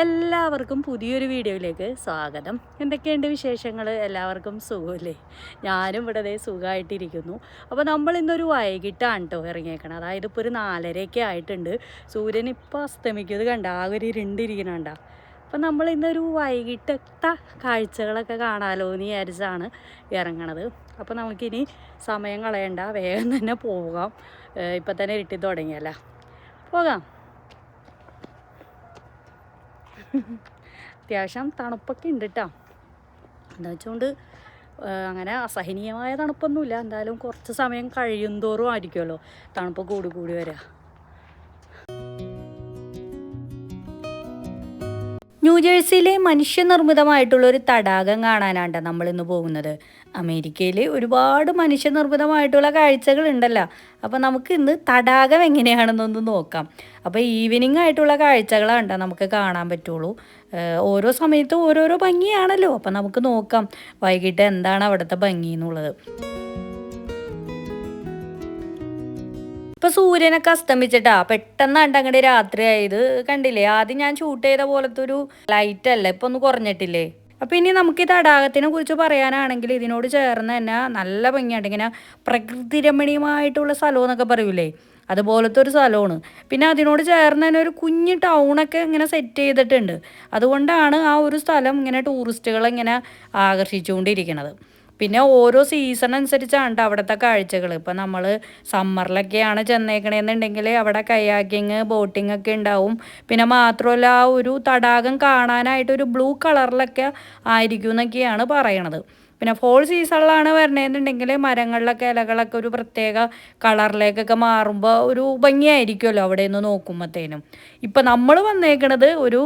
എല്ലാവർക്കും പുതിയൊരു വീഡിയോയിലേക്ക് സ്വാഗതം. എന്തൊക്കെയുണ്ട് വിശേഷങ്ങൾ എല്ലാവർക്കും സുഖമല്ലേ ഞാനും ഇവിടെ ദേ സുഖമായിട്ടിരിക്കുന്നു അപ്പോൾ നമ്മൾ ഇന്നൊരു വൈകിട്ടാണ് കേട്ടോ ഇറങ്ങിയേക്കണം. അതായത് ഇപ്പോൾ ഒരു നാലരയൊക്കെ ആയിട്ടുണ്ട്. സൂര്യൻ ഇപ്പോൾ അസ്തമിക്കുന്നത് കണ്ട? ആ ഒരു ഇരുണ്ടിരിക്കണണ്ട അപ്പം നമ്മൾ ഇന്നൊരു വൈകിട്ടത്തെ കാഴ്ചകളൊക്കെ കാണാമല്ലോ എന്ന് വിചാരിച്ചാണ് ഇറങ്ങണത്. അപ്പോൾ നമുക്കിനി സമയം കളയണ്ട. വേഗം തന്നെ പോകാം. ഇപ്പം തന്നെ ഇരുട്ടി തുടങ്ങിയല്ല? പോകാം. അത്യാവശ്യം തണുപ്പൊക്കെ ഉണ്ട് കേട്ടോ എന്താ വെച്ചുകൊണ്ട് അങ്ങനെ അസഹനീയമായ തണുപ്പൊന്നുമില്ല. എന്തായാലും കുറച്ച് സമയം കഴിയും തോറും ആയിരിക്കുമല്ലോ തണുപ്പ് കൂടി കൂടി വരിക ന്യൂജേഴ്സിയിലെ മനുഷ്യനിർമ്മിതമായിട്ടുള്ള ഒരു തടാകം കാണാനാണ് നമ്മൾ ഇന്ന് പോകുന്നത്. അമേരിക്കയിൽ ഒരുപാട് മനുഷ്യനിർമ്മിതമായിട്ടുള്ള കാഴ്ചകൾ ഉണ്ടല്ലോ അപ്പോൾ നമുക്ക് ഇന്ന് തടാകം എങ്ങനെയാണെന്നൊന്ന് നോക്കാം. അപ്പോൾ ഈവനിങ് ആയിട്ടുള്ള കാഴ്ചകളാണ് നമുക്ക് കാണാൻ പറ്റുള്ളൂ. ഓരോ സമയത്തും ഓരോരോ ഭംഗിയാണല്ലോ. അപ്പോൾ നമുക്ക് നോക്കാം വൈകിട്ട് എന്താണ് അവിടുത്തെ ഭംഗി എന്നുള്ളത്. ഇപ്പൊ സൂര്യനൊക്കെ അസ്തമിച്ചിട്ടാ പെട്ടെന്ന് അങ്ങോട്ട് രാത്രി ആയത് കണ്ടില്ലേ? ആദ്യം ഞാൻ ഷൂട്ട് ചെയ്ത പോലത്തെ ഒരു ലൈറ്റ് അല്ല? ഇപ്പൊ ഒന്ന് കുറഞ്ഞിട്ടില്ലേ? അപ്പൊ ഇനി നമുക്ക് ഈ തടാകത്തിനെ കുറിച്ച് പറയാനാണെങ്കിൽ ഇതിനോട് ചേർന്ന് തന്നെ നല്ല ഭംഗിയായിട്ട് ഇങ്ങനെ പ്രകൃതി രമണീയമായിട്ടുള്ള സ്ഥലം എന്നൊക്കെ പറയൂലേ? അതുപോലത്തെ ഒരു സ്ഥലമാണ്. പിന്നെ അതിനോട് ചേർന്ന് തന്നെ ഒരു കുഞ്ഞ് ടൗണൊക്കെ ഇങ്ങനെ സെറ്റ് ചെയ്തിട്ടുണ്ട്. അതുകൊണ്ടാണ് ആ ഒരു സ്ഥലം ഇങ്ങനെ ടൂറിസ്റ്റുകളെ ഇങ്ങനെ ആകർഷിച്ചുകൊണ്ടിരിക്കുന്നത്. പിന്നെ ഓരോ സീസൺ അനുസരിച്ചാണ് അവിടുത്തെ കാഴ്ചകൾ ഇപ്പം നമ്മൾ സമ്മറിലൊക്കെയാണ് ചെന്നേക്കണേന്നുണ്ടെങ്കിൽ അവിടെ കയാക്കിങ് ബോട്ടിംഗ് ഒക്കെ ഉണ്ടാവും. പിന്നെ മാത്രമല്ല ആ ഒരു തടാകം കാണാനായിട്ട് ഒരു ബ്ലൂ കളറിലൊക്കെ ആയിരിക്കും എന്നൊക്കെയാണ് പറയണത്. പിന്നെ ഫോൾ സീസണിലാണ് വരണേന്നുണ്ടെങ്കിൽ മരങ്ങളിലൊക്കെ ഇലകളൊക്കെ ഒരു പ്രത്യേക കളറിലേക്കൊക്കെ മാറുമ്പോൾ ഒരു ഭംഗിയായിരിക്കുമല്ലോ അവിടെ നിന്ന് നോക്കുമ്പോഴത്തേനും ഇപ്പം നമ്മൾ വന്നേക്കണത് ഒരു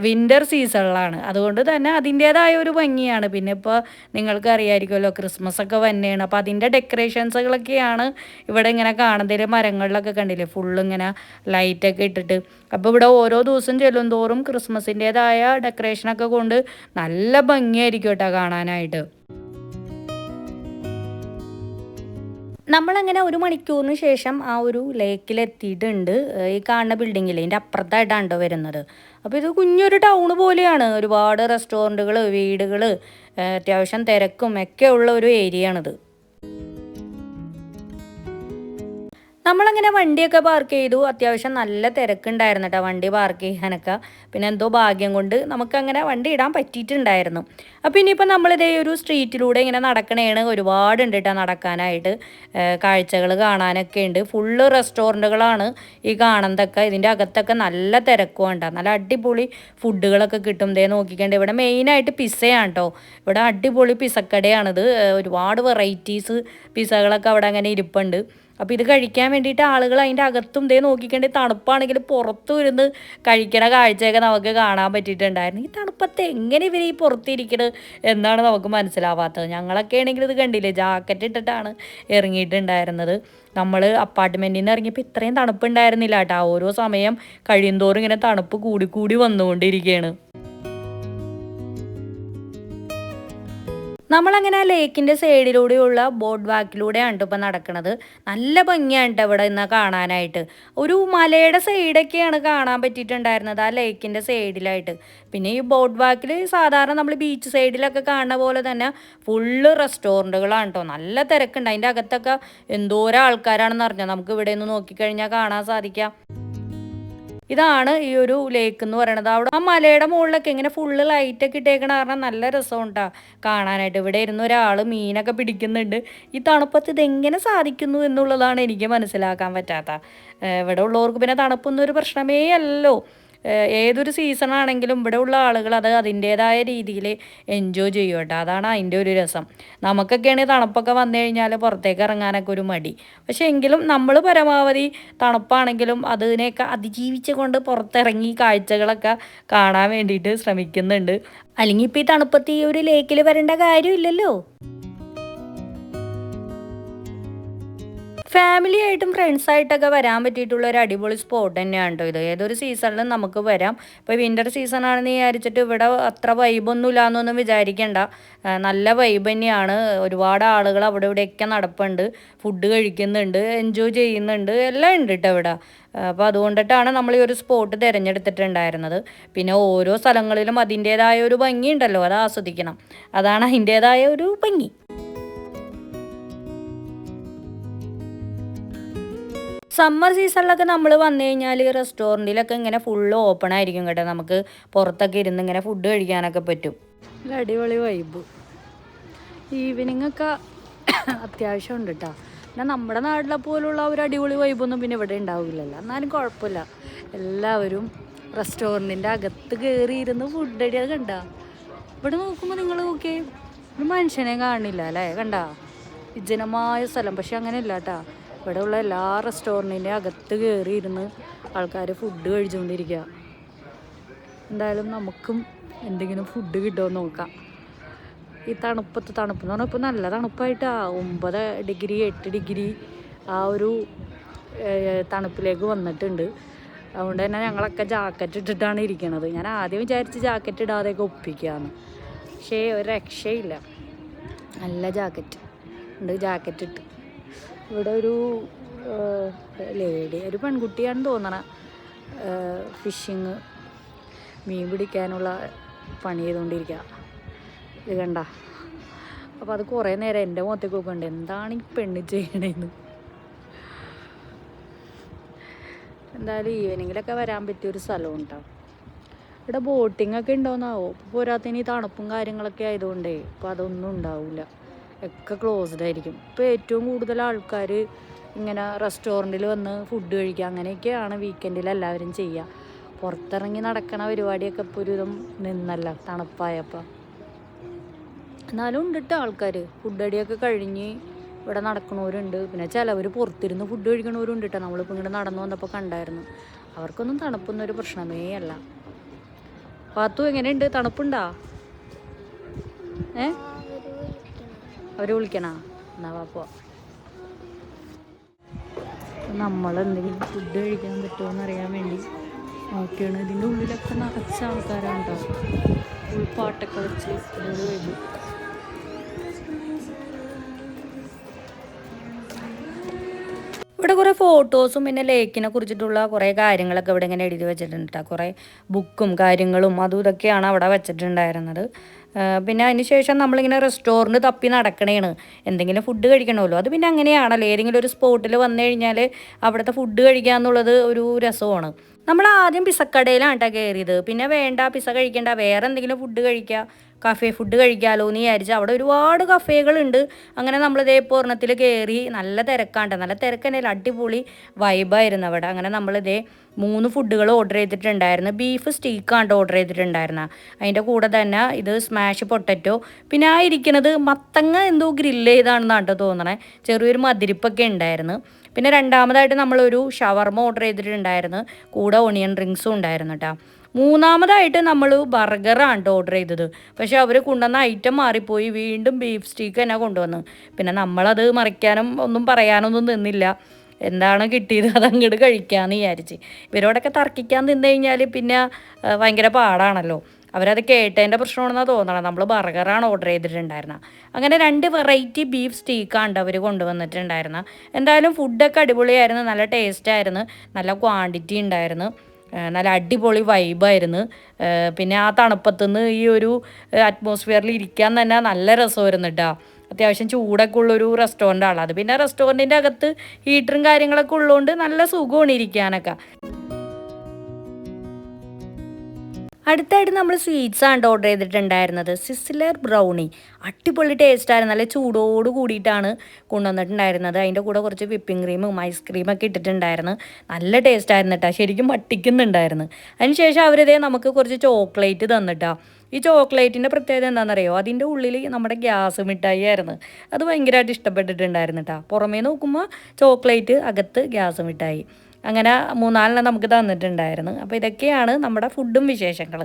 വിന്റർ സീസണിലാണ് അതുകൊണ്ട് തന്നെ അതിന്റേതായ ഒരു ഭംഗിയാണ്. പിന്നെ ഇപ്പോൾ നിങ്ങൾക്ക് അറിയാമായിരിക്കുമല്ലോ ക്രിസ്മസ് ഒക്കെ വന്നെയാണ്. അപ്പോൾ അതിന്റെ ഡെക്കറേഷൻസുകളൊക്കെയാണ് ഇവിടെ ഇങ്ങനെ കാണുന്നതിൽ മരങ്ങളിലൊക്കെ കണ്ടില്ലേ? ഫുള്ള് ഇങ്ങനെ ലൈറ്റൊക്കെ ഇട്ടിട്ട്. അപ്പോൾ ഇവിടെ ഓരോ ദിവസം ചെല്ലും തോറും ക്രിസ്മസിന്റേതായ ഡെക്കറേഷനൊക്കെ കൊണ്ട് നല്ല ഭംഗിയായിരിക്കും കേട്ടോ കാണാനായിട്ട്. നമ്മളങ്ങനെ ഒരു മണിക്കൂറിന് ശേഷം ആ ഒരു ലേക്കിലെത്തിയിട്ടുണ്ട് ഈ കാണുന്ന ബിൽഡിങ്ങിൽ ഇതിന്റെ അപ്പുറത്തായിട്ടാണ് വരുന്നത്. അപ്പോൾ ഇത് കുഞ്ഞൊരു ടൗൺ പോലെയാണ്. ഒരുപാട് റെസ്റ്റോറന്റുകൾ വീടുകൾ അത്യാവശ്യം തിരക്കും ഒക്കെ ഉള്ള ഒരു ഏരിയ ആണിത്. നമ്മളങ്ങനെ വണ്ടിയൊക്കെ പാർക്ക് ചെയ്തു. അത്യാവശ്യം നല്ല തിരക്കുണ്ടായിരുന്നു കേട്ടോ വണ്ടി പാർക്ക് ചെയ്യാനൊക്കെ. പിന്നെ എന്തോ ഭാഗ്യം കൊണ്ട് നമുക്കങ്ങനെ വണ്ടി ഇടാൻ പറ്റിയിട്ടുണ്ടായിരുന്നു. അപ്പോൾ ഇനിയിപ്പോൾ നമ്മളിതേ ഒരു സ്ട്രീറ്റിലൂടെ ഇങ്ങനെ നടക്കണേണ് ഒരുപാടുണ്ട് കേട്ടോ നടക്കാനായിട്ട്. കാഴ്ചകൾ കാണാനൊക്കെ ഉണ്ട്. ഫുള്ള് റെസ്റ്റോറന്റുകളാണ് ഈ കാണുന്നതൊക്കെ ഇതിന്റെ അകത്തൊക്കെ നല്ല തിരക്കും ഉണ്ട് നല്ല അടിപൊളി ഫുഡുകളൊക്കെ കിട്ടും. ദേ നോക്കിക്കണ്ട് ഇവിടെ മെയിനായിട്ട് പിസ്സയാണ് കേട്ടോ ഇവിടെ അടിപൊളി പിസക്കടയാണിത് ഒരുപാട് വെറൈറ്റീസ് പിസ്സകളൊക്കെ അവിടെ അങ്ങനെ ഇരിപ്പുണ്ട്. അപ്പോൾ ഇത് കഴിക്കാൻ വേണ്ടിയിട്ട് ആളുകൾ അതിന്റെ അകത്തും ഇതേ നോക്കിക്കേണ്ടി തണുപ്പാണെങ്കിൽ പുറത്തു ഇരുന്ന് കഴിക്കണ കാഴ്ചയൊക്കെ നമുക്ക് കാണാൻ പറ്റിയിട്ടുണ്ടായിരുന്നു. ഈ തണുപ്പത്ത് എങ്ങനെ ഇവർ ഈ പുറത്തിരിക്കണത് എന്നാണ് നമുക്ക് മനസ്സിലാവാത്തത്. ഞങ്ങളൊക്കെ ആണെങ്കിൽ ഇത് കണ്ടില്ലേ ജാക്കറ്റ് ഇട്ടിട്ടാണ് ഇറങ്ങിയിട്ടുണ്ടായിരുന്നത്. നമ്മൾ അപ്പാർട്ട്മെന്റിൽ നിന്ന് ഇറങ്ങിയപ്പോൾ ഇത്രയും തണുപ്പുണ്ടായിരുന്നില്ല കേട്ടോ. ഓരോ സമയം കഴിയുന്തോറും ഇങ്ങനെ തണുപ്പ് കൂടി കൂടി വന്നുകൊണ്ടിരിക്കുകയാണ് നമ്മളങ്ങനെ ലേക്കിന്റെ സൈഡിലൂടെയുള്ള ബോട്ട് വാക്കിലൂടെയാണ് ഇപ്പോൾ ഇപ്പം നടക്കുന്നത് നല്ല ഭംഗിയാണ് ഇവിടെ ഇന്ന് കാണാനായിട്ട്. ഒരു മലയുടെ സൈഡൊക്കെയാണ് കാണാൻ പറ്റിയിട്ടുണ്ടായിരുന്നത് ആ ലേക്കിന്റെ സൈഡിലായിട്ട്. പിന്നെ ഈ ബോട്ട് വാക്കിൽ സാധാരണ നമ്മൾ ബീച്ച് സൈഡിലൊക്കെ കാണുന്ന പോലെ തന്നെ ഫുള്ള് റെസ്റ്റോറന്റുകളാണ് കേട്ടോ നല്ല തിരക്കുണ്ട്. അതിന്റെ അകത്തൊക്കെ എന്തോരം ആൾക്കാരാണെന്ന് അറിഞ്ഞാൽ നമുക്ക് ഇവിടെ നിന്ന് നോക്കിക്കഴിഞ്ഞാൽ കാണാൻ സാധിക്കാം. ഇതാണ് ഈ ഒരു ലേക്ക് എന്ന് പറയുന്നത് അവിടെ ആ മലയുടെ മുകളിലൊക്കെ ഇങ്ങനെ ഫുള്ള് ലൈറ്റൊക്കെ ഇട്ടേക്കണ കാരണം നല്ല രസമുണ്ടാ കാണാനായിട്ട്. ഇവിടെ ഇരുന്ന് ഒരാൾ മീനൊക്കെ പിടിക്കുന്നുണ്ട്. ഈ തണുപ്പത്ത് ഇതെങ്ങനെ സാധിക്കുന്നു എന്നുള്ളതാണ് എനിക്ക് മനസ്സിലാക്കാൻ പറ്റാത്ത. ഇവിടെ ഉള്ളവർക്ക് പിന്നെ തണുപ്പൊന്നും ഒരു പ്രശ്നമേ അല്ലല്ലോ ഏതൊരു സീസണാണെങ്കിലും ഇവിടെ ഉള്ള ആളുകൾ അത് അതിന്റേതായ രീതിയിൽ എൻജോയ് ചെയ്യും കേട്ടോ അതാണ് അതിന്റെ ഒരു രസം. നമുക്കൊക്കെയാണ് തണുപ്പൊക്കെ വന്നു കഴിഞ്ഞാൽ പുറത്തേക്ക് ഇറങ്ങാനൊക്കെ ഒരു മടി. പക്ഷേ എങ്കിലും നമ്മൾ പരമാവധി തണുപ്പാണെങ്കിലും അതിനെയൊക്കെ അതിജീവിച്ചുകൊണ്ട് പുറത്തിറങ്ങി കാഴ്ചകളൊക്കെ കാണാൻ വേണ്ടിയിട്ട് ശ്രമിക്കുന്നുണ്ട്. അല്ലെങ്കിൽ ഇപ്പോൾ ഈ തണുപ്പത്ത് ഈ ഒരു ലേക്കിൽ വരേണ്ട കാര്യമില്ലല്ലോ? ഫാമിലി ആയിട്ടും ഫ്രണ്ട്സ് ആയിട്ടൊക്കെ വരാൻ പറ്റിയിട്ടുള്ള ഒരു അടിപൊളി സ്പോട്ട് തന്നെയാണ് കേട്ടോ ഇത്. ഏതൊരു സീസണിലും നമുക്ക് വരാം. ഇപ്പോൾ വിന്റർ സീസൺ ആണെന്ന് വിചാരിച്ചിട്ട് ഇവിടെ അത്ര വൈബൊന്നും ഇല്ലാന്നൊന്നും വിചാരിക്കേണ്ട. നല്ല വൈബ് തന്നെയാണ്. ഒരുപാട് ആളുകൾ അവിടെ ഇവിടെയൊക്കെ നടപ്പുണ്ട്. ഫുഡ് കഴിക്കുന്നുണ്ട് എൻജോയ് ചെയ്യുന്നുണ്ട്. എല്ലാം ഉണ്ട് കേട്ടോ ഇവിടെ. അപ്പോൾ അതുകൊണ്ടിട്ടാണ് നമ്മൾ ഈ ഒരു സ്പോട്ട് തിരഞ്ഞെടുത്തിട്ടുണ്ടായിരുന്നത്. പിന്നെ ഓരോ സ്ഥലങ്ങളിലും അതിന്റേതായ ഒരു ഭംഗി ഉണ്ടല്ലോ അത് ആസ്വദിക്കണം. അതാണ് അതിന്റേതായ ഒരു ഭംഗി. സമ്മർ സീസണിലൊക്കെ നമ്മൾ വന്നു കഴിഞ്ഞാൽ റെസ്റ്റോറന്റിലൊക്കെ ഇങ്ങനെ ഫുള്ള് ഓപ്പൺ ആയിരിക്കും കേട്ടോ. നമുക്ക് പുറത്തൊക്കെ ഇരുന്ന് ഇങ്ങനെ ഫുഡ് കഴിക്കാനൊക്കെ പറ്റും. അടിപൊളി വൈബ് ഈവനിങ് ഒക്കെ അത്യാവശ്യം ഉണ്ട് കേട്ടോ പിന്നെ നമ്മുടെ നാട്ടിലെ പോലുള്ള ഒരു അടിപൊളി വൈബൊന്നും പിന്നെ ഇവിടെ ഉണ്ടാവില്ലല്ലോ. എന്നാലും കുഴപ്പമില്ല. എല്ലാവരും റെസ്റ്റോറന്റിന്റെ അകത്ത് കയറി ഇരുന്ന് ഫുഡ് അടിയത് കണ്ട? ഇവിടെ നോക്കുമ്പോൾ നിങ്ങൾ നോക്കിയേ ഒരു മനുഷ്യനെ കാണില്ല അല്ലേ? കണ്ട? വിജനമായ സ്ഥലം. പക്ഷെ അങ്ങനെയല്ല കേട്ടാ ഇവിടെ ഉള്ള എല്ലാ റെസ്റ്റോറന്റിന്റെ അകത്ത് കയറി ഇരുന്ന് ആൾക്കാർ ഫുഡ് കഴിച്ചുകൊണ്ടിരിക്കുക. എന്തായാലും നമുക്കും എന്തെങ്കിലും ഫുഡ് കിട്ടുമോ എന്ന് നോക്കാം. ഈ തണുപ്പത്ത് തണുപ്പ് എന്ന് പറഞ്ഞാൽ ഇപ്പോൾ നല്ല തണുപ്പായിട്ടാ. ഒമ്പത് ഡിഗ്രി എട്ട് ഡിഗ്രി ആ ഒരു തണുപ്പിലേക്ക് വന്നിട്ടുണ്ട്. അതുകൊണ്ട് തന്നെ ഞങ്ങളൊക്കെ ജാക്കറ്റ് ഇട്ടിട്ടാണ് ഇരിക്കണത്. ഞാൻ ആദ്യം വിചാരിച്ച് ജാക്കറ്റ് ഇടാതെയൊക്കെ ഒപ്പിക്കുകയാണ്. പക്ഷേ ഒരു രക്ഷയില്ല. നല്ല ജാക്കറ്റ് ഉണ്ട് ജാക്കറ്റ് ഇട്ട്. ഇവിടെ ഒരു ലേഡി ഒരു പെൺകുട്ടിയാണെന്ന് തോന്നണ ഫിഷിങ് മീൻ പിടിക്കാനുള്ള പണി ചെയ്തുകൊണ്ടിരിക്കുക ഇത് കണ്ട? അപ്പോൾ അത് കുറേ നേരം എന്റെ മുഖത്തേക്ക് നോക്കണ്ട് എന്താണ് ഈ പെണ്ണ് ചെയ്യണേന്ന്? എന്തായാലും ഈവനിങ്ങിലൊക്കെ വരാൻ പറ്റിയൊരു സ്ഥലം ഉണ്ടാവും ഇവിടെ ബോട്ടിംഗ് ഒക്കെ ഉണ്ടോന്നാവോ? ഇപ്പോൾ പോരാത്തതിന് തണുപ്പും കാര്യങ്ങളൊക്കെ ആയതുകൊണ്ടേ അപ്പോൾ അതൊന്നും ഉണ്ടാവില്ല ഒക്കെ ക്ലോസ്ഡ് ആയിരിക്കും. ഇപ്പോൾ ഏറ്റവും കൂടുതൽ ആൾക്കാർ ഇങ്ങനെ റെസ്റ്റോറന്റിൽ വന്ന് ഫുഡ് കഴിക്കുക അങ്ങനെയൊക്കെയാണ് വീക്കെൻഡിൽ എല്ലാവരും ചെയ്യുക. പുറത്തിറങ്ങി നടക്കണ പരിപാടിയൊക്കെ ഇപ്പോൾ ഒരുവിധം നിന്നല്ല തണുപ്പായപ്പോൾ എന്നാലും ഉണ്ട് കേട്ടോ ആൾക്കാർ ഫുഡ് അടിയൊക്കെ കഴിഞ്ഞ് ഇവിടെ നടക്കണവരുണ്ട്. പിന്നെ ചിലവർ പുറത്തിരുന്ന് ഫുഡ് കഴിക്കണവരുണ്ട് കേട്ടോ നമ്മളിപ്പോൾ ഇങ്ങനെ നടന്നു വന്നപ്പോൾ കണ്ടായിരുന്നു. അവർക്കൊന്നും തണുപ്പൊന്നും ഒരു പ്രശ്നമേ അല്ല. പാത്തു എങ്ങനെയുണ്ട്? തണുപ്പുണ്ടാ? ഏ? അവർ വിളിക്കണ? എന്നാ വാപ്പോ നമ്മൾ എന്തെങ്കിലും ഫുഡ് കഴിക്കാൻ പറ്റുമോ എന്നറിയാൻ വേണ്ടി നോക്കിയാണ്. ഇതിന്റെ ഉള്ളിലൊക്കെ നിറച്ച ആൾക്കാരാണ് കേട്ടോ ഫുൾ പാട്ടൊക്കെ വെച്ച് വരും ഇവിടെ കുറേ ഫോട്ടോസും പിന്നെ ലേക്കിനെ കുറിച്ചിട്ടുള്ള കുറേ കാര്യങ്ങളൊക്കെ ഇവിടെ ഇങ്ങനെ എഴുതി വെച്ചിട്ടുണ്ട് കേട്ടോ കുറേ ബുക്കും കാര്യങ്ങളും അതും ഇതൊക്കെയാണ് അവിടെ വെച്ചിട്ടുണ്ടായിരുന്നത്. പിന്നെ അതിന് ശേഷം നമ്മളിങ്ങനെ റെസ്റ്റോറന്റ് തപ്പി നടക്കണേണ്. എന്തെങ്കിലും ഫുഡ് കഴിക്കണമല്ലോ. അത് പിന്നെ അങ്ങനെയാണല്ലോ. ഏതെങ്കിലും ഒരു സ്പോട്ടിൽ വന്നു കഴിഞ്ഞാൽ അവിടുത്തെ ഫുഡ് കഴിക്കുക എന്നുള്ളത് ഒരു രസമാണ്. നമ്മൾ ആദ്യം പിസക്കടയിലാണ് കേട്ടോ കയറിയത് പിന്നെ വേണ്ട പിസ കഴിക്കേണ്ട വേറെ എന്തെങ്കിലും ഫുഡ് കഴിക്കുക കഫേ ഫുഡ് കഴിക്കാമല്ലോ എന്ന് വിചാരിച്ച് അവിടെ ഒരുപാട് കഫേകളുണ്ട് അങ്ങനെ നമ്മൾ ഇതേ പൂർണത്തിൽ കയറി നല്ല തിരക്കാണ്ട നല്ല തിരക്ക് തന്നെയല്ല അടിപൊളി വൈബായിരുന്നു അവിടെ. അങ്ങനെ നമ്മളിതേ മൂന്ന് ഫുഡുകൾ ഓർഡർ ചെയ്തിട്ടുണ്ടായിരുന്നു. ബീഫ് സ്റ്റീക്കാണ് ഓർഡർ ചെയ്തിട്ടുണ്ടായിരുന്ന. അതിന്റെ കൂടെ തന്നെ ഇത് സ്മാഷ് പൊട്ടറ്റോ പിന്നെ ആ ഇരിക്കുന്നത് മത്തങ്ങ എന്തോ ഗ്രില്ല് ചെയ്താണെന്നാണ് കേട്ടോ തോന്നണേ. ചെറിയൊരു മതിരിപ്പൊക്കെ ഉണ്ടായിരുന്നു. പിന്നെ രണ്ടാമതായിട്ട് നമ്മളൊരു ഷവർമ ഓർഡർ ചെയ്തിട്ടുണ്ടായിരുന്നു. കൂടെ ഓണിയൻ ഡ്രിങ്ക്സും ഉണ്ടായിരുന്നു കേട്ടോ മൂന്നാമതായിട്ട് നമ്മൾ ബർഗറാണ് ഓർഡർ ചെയ്തത്. പക്ഷെ അവർ കൊണ്ടുവന്ന ഐറ്റം മാറിപ്പോയി. വീണ്ടും ബീഫ് സ്റ്റീക്ക് തന്നെ കൊണ്ടുവന്നു. പിന്നെ നമ്മളത് മറിക്കാനും ഒന്നും പറയാനൊന്നും നിന്നില്ല. എന്താണ് കിട്ടിയത് അത് അങ്ങോട്ട് കഴിക്കാമെന്ന് വിചാരിച്ച്. ഇവരോടൊക്കെ തർക്കിക്കാൻ നിന്ന് കഴിഞ്ഞാൽ പിന്നെ ഭയങ്കര പാടാണല്ലോ. അവരത് കേട്ടതിന്റെ പ്രശ്നമാണെന്നാണ് തോന്നണം. നമ്മൾ ബർഗറാണ് ഓർഡർ ചെയ്തിട്ടുണ്ടായിരുന്നത് അങ്ങനെ രണ്ട് വെറൈറ്റി ബീഫ് സ്റ്റീക്കാണ് അവർ കൊണ്ടുവന്നിട്ടുണ്ടായിരുന്നത് എന്തായാലും ഫുഡൊക്കെ അടിപൊളിയായിരുന്നു. നല്ല ടേസ്റ്റായിരുന്നു നല്ല ക്വാണ്ടിറ്റി ഉണ്ടായിരുന്നു. നല്ല അടിപൊളി വൈബായിരുന്നു പിന്നെ ആ തണുപ്പത്തുനിന്ന് ഈ ഒരു അറ്റ്മോസ്ഫിയറിൽ ഇരിക്കാൻ തന്നെ നല്ല രസമായിരുന്നു കേട്ടോ അത്യാവശ്യം ചൂടൊക്കെ ഉള്ളൊരു റെസ്റ്റോറന്റ് ആണ് അത് പിന്നെ റെസ്റ്റോറന്റിന്റെ അകത്ത് ഹീറ്ററും കാര്യങ്ങളൊക്കെ ഉള്ളതുകൊണ്ട് നല്ല സുഖമാണ് ഇരിക്കാനൊക്കെ. അടുത്തായിട്ട് നമ്മൾ സ്വീറ്റ്സ് ആണ് ഓർഡർ ചെയ്തിട്ടുണ്ടായിരുന്നത്. സിസിലർ ബ്രൗണി അടിപൊളി ടേസ്റ്റായിരുന്നു നല്ല ചൂടോട് കൂടിയിട്ടാണ് കൊണ്ടുവന്നിട്ടുണ്ടായിരുന്നത്. അതിന്റെ കൂടെ കുറച്ച് വിപ്പിംഗ് ക്രീമും ഐസ്ക്രീമൊക്കെ ഇട്ടിട്ടുണ്ടായിരുന്നു. നല്ല ടേസ്റ്റായിരുന്നു കേട്ടോ ശരിക്കും പട്ടിക്കുന്നുണ്ടായിരുന്നു അതിനുശേഷം അവരിതേ നമുക്ക് കുറച്ച് ചോക്ലേറ്റ് തന്നിട്ടാ. ഈ ചോക്ലേറ്റിന്റെ പ്രത്യേകത എന്താണെന്നറിയോ? അതിന്റെ ഉള്ളിൽ നമ്മുടെ ഗ്യാസ് മിഠായി ആയിരുന്നു. അത് ഭയങ്കരമായിട്ട് ഇഷ്ടപ്പെട്ടിട്ടുണ്ടായിരുന്നു കേട്ടോ പുറമേ നോക്കുമ്പോൾ ചോക്ലേറ്റ് അകത്ത് ഗ്യാസ് മിഠായി. അങ്ങനെ മൂന്നാലെണ്ണം നമുക്ക് തന്നിട്ടുണ്ടായിരുന്നു. അപ്പോൾ ഇതൊക്കെയാണ് നമ്മുടെ ഫുഡും വിശേഷങ്ങൾ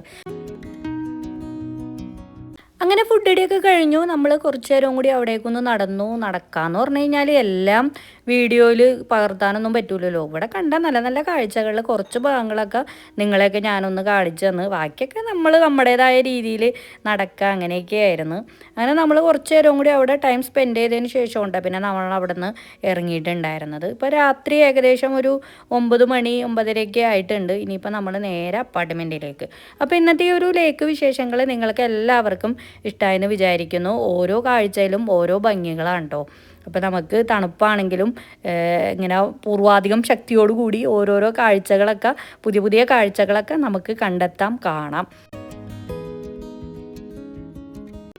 അങ്ങനെ ഫുഡ് ഇടിയൊക്കെ കഴിഞ്ഞു. നമ്മൾ കുറച്ചു നേരം കൂടി അവിടേക്കൊന്ന് നടന്നു നടക്കാന്ന് പറഞ്ഞു കഴിഞ്ഞാൽ എല്ലാം വീഡിയോയിൽ പകർത്താനൊന്നും പറ്റൂലല്ലോ. ഇവിടെ കണ്ട നല്ല നല്ല കാഴ്ചകളിൽ കുറച്ച് ഭാഗങ്ങളൊക്കെ നിങ്ങളെയൊക്കെ ഞാനൊന്ന് കാണിച്ചു തന്ന്. ബാക്കിയൊക്കെ നമ്മൾ നമ്മുടേതായ രീതിയിൽ നടക്കുക അങ്ങനെയൊക്കെ ആയിരുന്നു. അങ്ങനെ നമ്മൾ കുറച്ച് നേരം കൂടി അവിടെ ടൈം സ്പെൻഡ് ചെയ്തതിന് ശേഷം ഉണ്ട് പിന്നെ നമ്മൾ അവിടെ നിന്ന് ഇറങ്ങിയിട്ടുണ്ടായിരുന്നത്. ഇപ്പോൾ രാത്രി ഏകദേശം ഒരു ഒമ്പത് മണി ഒമ്പതരയൊക്കെ ആയിട്ടുണ്ട്. ഇനിയിപ്പോൾ നമ്മൾ നേരെ അപ്പാർട്ട്മെന്റിലേക്ക് അപ്പോൾ ഇന്നത്തെ ഈ ഒരു ലേക്ക് വിശേഷങ്ങൾ നിങ്ങൾക്ക് എല്ലാവർക്കും ഇഷ്ടമായെന്ന് വിചാരിക്കുന്നു. ഓരോ കാഴ്ചയിലും ഓരോ ഭംഗികളാണ് കേട്ടോ അപ്പോൾ നമുക്ക് തണുപ്പാണെങ്കിലും ഇങ്ങനെ പൂർവാധികം ശക്തിയോടുകൂടി ഓരോരോ കാഴ്ചകളൊക്കെ പുതിയ പുതിയ കാഴ്ചകളൊക്കെ നമുക്ക് കണ്ടെത്താം കാണാം.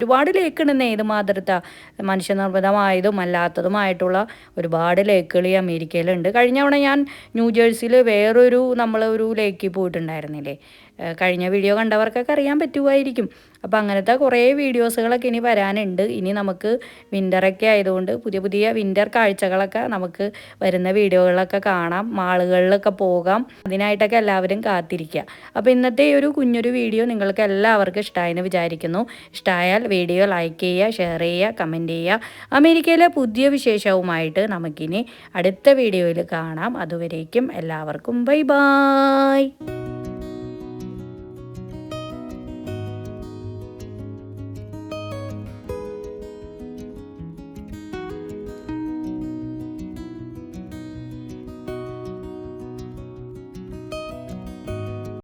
ഒരുപാട് ലേക്ക് ഉണ്ട് ഏത് മാതൃത്ത. മനുഷ്യനിർമ്മിതമായതും അല്ലാത്തതുമായിട്ടുള്ള ഒരുപാട് ലേക്കുകൾ ഈ അമേരിക്കയിലുണ്ട്. കഴിഞ്ഞ തവണ ഞാൻ ന്യൂജേഴ്സിയിൽ വേറൊരു നമ്മളൊരു ലേക്കിൽ പോയിട്ടുണ്ടായിരുന്നില്ലേ? കഴിഞ്ഞ വീഡിയോ കണ്ടവർക്കൊക്കെ അറിയാൻ പറ്റുമായിരിക്കും അപ്പോൾ അങ്ങനത്തെ കുറേ വീഡിയോസുകളൊക്കെ ഇനി വരാനുണ്ട്. ഇനി നമുക്ക് വിന്ററൊക്കെ ആയതുകൊണ്ട് പുതിയ പുതിയ വിന്റർ കാഴ്ചകളൊക്കെ നമുക്ക് വരുന്ന വീഡിയോകളൊക്കെ കാണാം. മാളുകളിലൊക്കെ പോകാം. അതിനായിട്ടൊക്കെ എല്ലാവരും കാത്തിരിക്കുക അപ്പോൾ ഇന്നത്തെ ഈ ഒരു കുഞ്ഞൊരു വീഡിയോ നിങ്ങൾക്ക് എല്ലാവർക്കും ഇഷ്ടമായെന്ന് വിചാരിക്കുന്നു. ഇഷ്ടമായാൽ വീഡിയോ ലൈക്ക് ചെയ്യുക ഷെയർ ചെയ്യുക കമന്റ് ചെയ്യുക. അമേരിക്കയിലെ പുതിയ വിശേഷവുമായിട്ട് നമുക്കിനി അടുത്ത വീഡിയോയിൽ കാണാം. അതുവരേക്കും എല്ലാവർക്കും ബൈ ബായ്